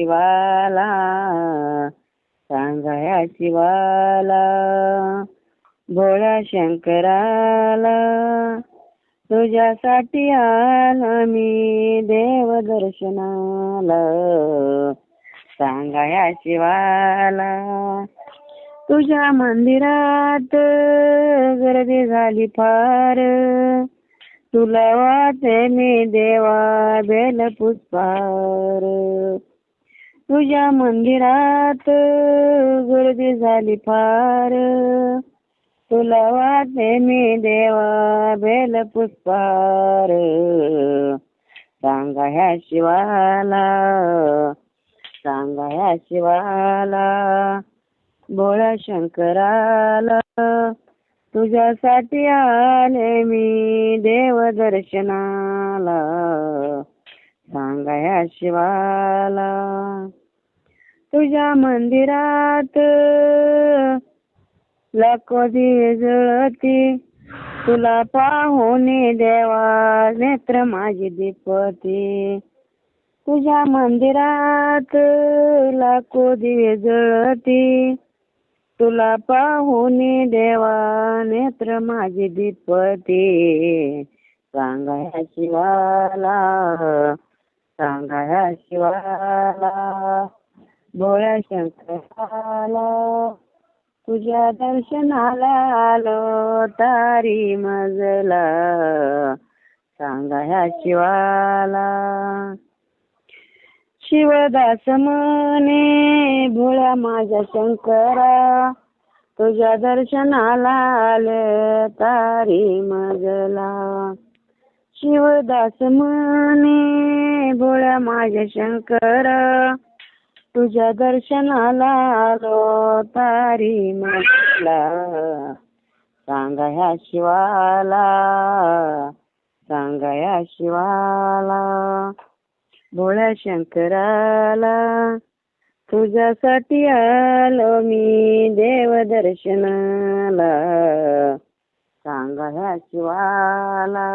शिवाला सांगा ह्या शिवाला भोळ्या शंकराला तुझ्यासाठी आला मी देव दर्शनाला. सांगा ह्या शिवाला तुझ्या मंदिरात गर्दी झाली फार. तुला वाटे मी देवा बेल पुष्पार. तुझ्या मंदिरात गर्दी झाली फार. तुला वाटे मी देवा बेल पुष्पार. सांगा ह्या शिवाला सांगा ह्या शिवाला भोळा शंकराला. तुझ्यासाठी आले मी देव दर्शनाला. सांगा ह्या शिवाला. तुझ्या मंदिरात लाखो दिवे जळती. तुला पाहुणे देवा नेत्र माझी दीपती. तुझ्या मंदिरात लाखो दिवे जळती. तुला पाहुणे देवा नेत्र माझी दीपती. सांगाया शिवाला सांगाया शिवाला. भोळ्या शंकराला तुझ्या दर्शनाला आलो तारी मजला. सांगा ह्या शिवाला. शिवदास म्हणे भोळ्या माझ्या शंकरा तुझ्या दर्शनाला आलं तारी मजला. शिवदास म्हणे भोळ्या माझ्या शंकरा तुझ्या दर्शनाला आलो तारी म्हटला. सांगा ह्या शिवाला सांगा ह्या शिवाला भोळ्या शंकराला. तुझ्यासाठी आलो मी देव दर्शनाला. सांगा ह्या शिवाला.